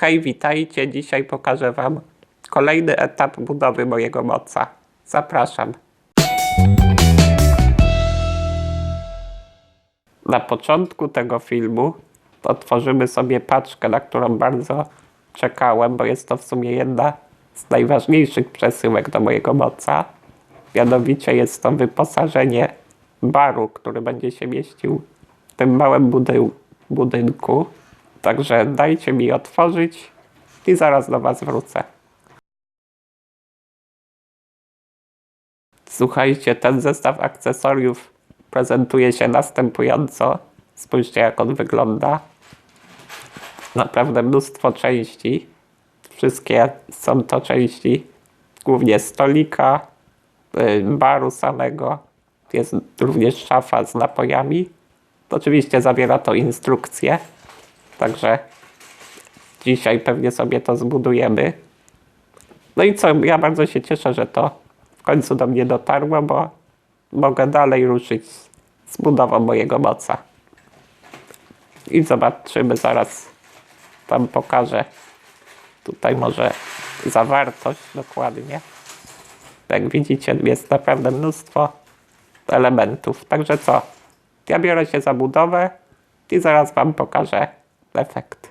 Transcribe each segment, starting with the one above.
Hej, witajcie. Dzisiaj pokażę Wam kolejny etap budowy mojego moca. Zapraszam. Na początku tego filmu otworzymy sobie paczkę, na którą bardzo czekałem, bo jest to w sumie jedna z najważniejszych przesyłek do mojego moca. Mianowicie jest to wyposażenie baru, który będzie się mieścił w tym małym budy- budynku. Także dajcie mi otworzyć i zaraz do Was wrócę. Słuchajcie, ten zestaw akcesoriów prezentuje się następująco. Spójrzcie, jak on wygląda. Naprawdę mnóstwo części. Wszystkie są to części głównie stolika, y, baru samego. Jest również szafa z napojami. Oczywiście zawiera to instrukcje. Także dzisiaj pewnie sobie to zbudujemy. No i co, ja bardzo się cieszę, że to w końcu do mnie dotarło, bo mogę dalej ruszyć z- budową mojego moca. I zobaczymy zaraz, tam pokażę tutaj może zawartość dokładnie. Jak widzicie, jest naprawdę mnóstwo elementów. Także co? Ja biorę się za budowę i zaraz Wam pokażę Perfekt.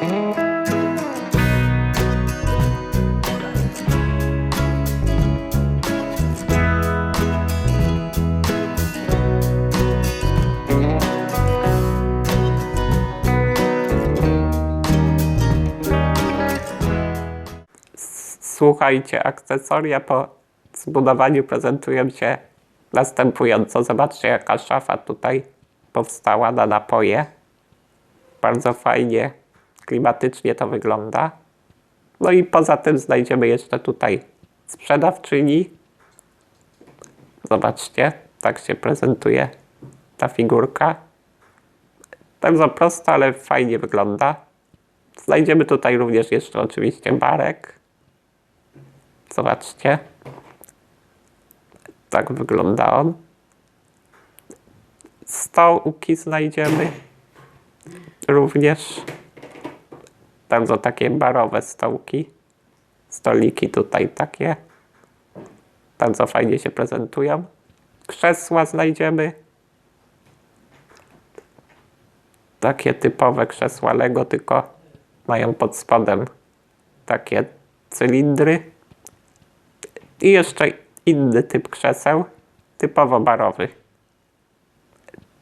Thank Słuchajcie, akcesoria po zbudowaniu prezentują się następująco. Zobaczcie, jaka szafa tutaj powstała na napoje. Bardzo fajnie, klimatycznie to wygląda. No i poza tym znajdziemy jeszcze tutaj sprzedawczyni. Zobaczcie, tak się prezentuje ta figurka. Bardzo prosta, ale fajnie wygląda. Znajdziemy tutaj również jeszcze oczywiście barek. Zobaczcie. Tak wygląda on. Stołki znajdziemy również. Bardzo takie barowe stołki. Stoliki tutaj takie. Bardzo fajnie się prezentują. Krzesła znajdziemy. Takie typowe krzesła Lego, tylko mają pod spodem takie cylindry. I jeszcze inny typ krzeseł, typowo barowy.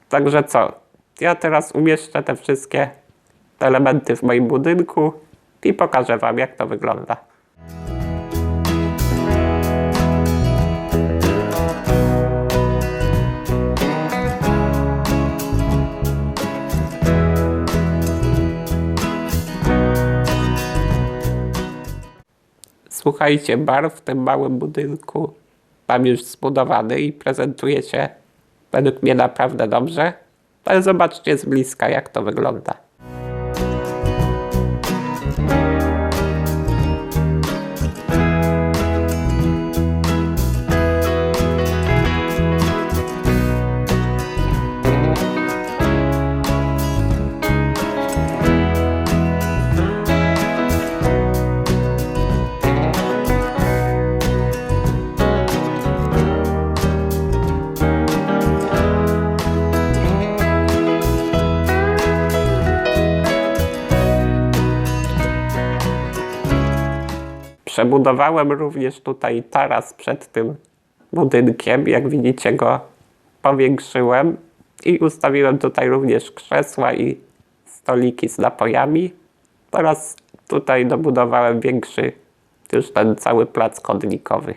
Także co? Ja teraz umieszczę te wszystkie elementy w moim budynku i pokażę Wam, jak to wygląda. Słuchajcie, bar w tym małym budynku mam już zbudowany i prezentuje się według mnie naprawdę dobrze. Ale zobaczcie z bliska, jak to wygląda. Przebudowałem również tutaj taras przed tym budynkiem. Jak widzicie go powiększyłem i ustawiłem tutaj również krzesła i stoliki z napojami. Oraz tutaj dobudowałem większy już ten cały plac chodnikowy.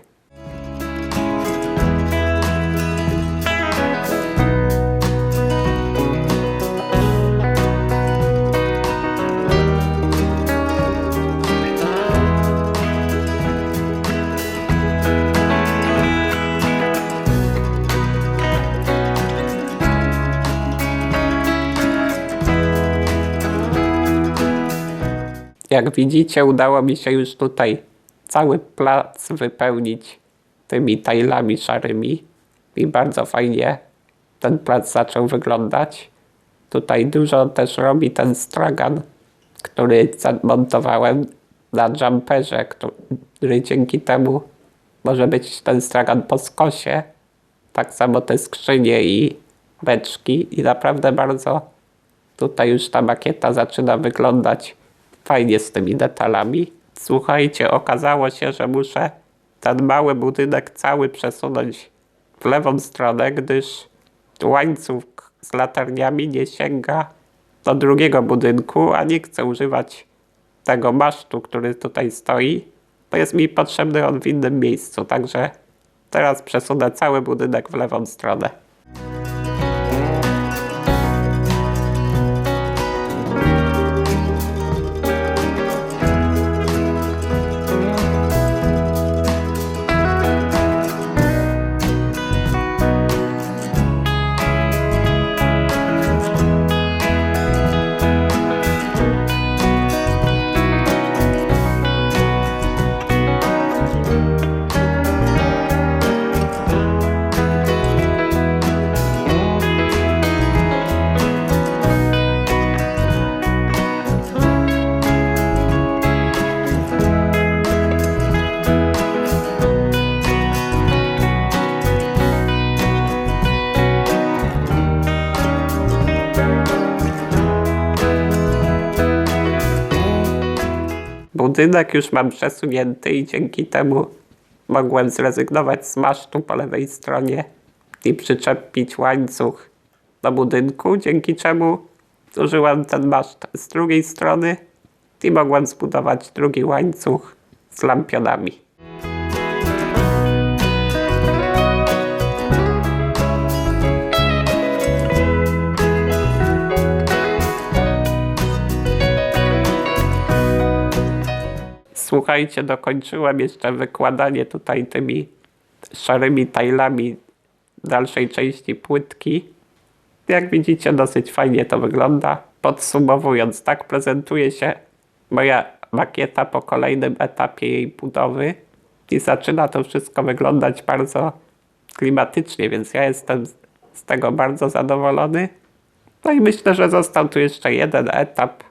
Jak widzicie, udało mi się już tutaj cały plac wypełnić tymi tajlami szarymi i bardzo fajnie ten plac zaczął wyglądać. Tutaj dużo też robi ten stragan, który zamontowałem na jumperze, który dzięki temu może być ten stragan po skosie. Tak samo te skrzynie i beczki i naprawdę bardzo tutaj już ta makieta zaczyna wyglądać fajnie z tymi detalami. Słuchajcie, okazało się, że muszę ten mały budynek cały przesunąć w lewą stronę, gdyż łańcuch z latarniami nie sięga do drugiego budynku, a nie chcę używać tego masztu, który tutaj stoi, to jest mi potrzebny on w innym miejscu, także teraz przesunę cały budynek w lewą stronę. Budynek już mam przesunięty i dzięki temu mogłem zrezygnować z masztu po lewej stronie i przyczepić łańcuch do budynku, dzięki czemu zużyłem ten maszt z drugiej strony i mogłem zbudować drugi łańcuch z lampionami. Słuchajcie, dokończyłem jeszcze wykładanie tutaj tymi szarymi tajlami dalszej części płytki. Jak widzicie, dosyć fajnie to wygląda. Podsumowując, tak prezentuje się moja makieta po kolejnym etapie jej budowy i zaczyna to wszystko wyglądać bardzo klimatycznie, więc ja jestem z tego bardzo zadowolony. No i myślę, że został tu jeszcze jeden etap,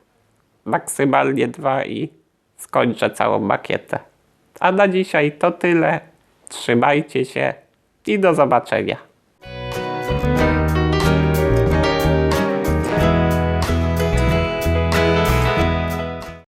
maksymalnie dwa i skończę całą makietę. A na dzisiaj to tyle. Trzymajcie się i do zobaczenia.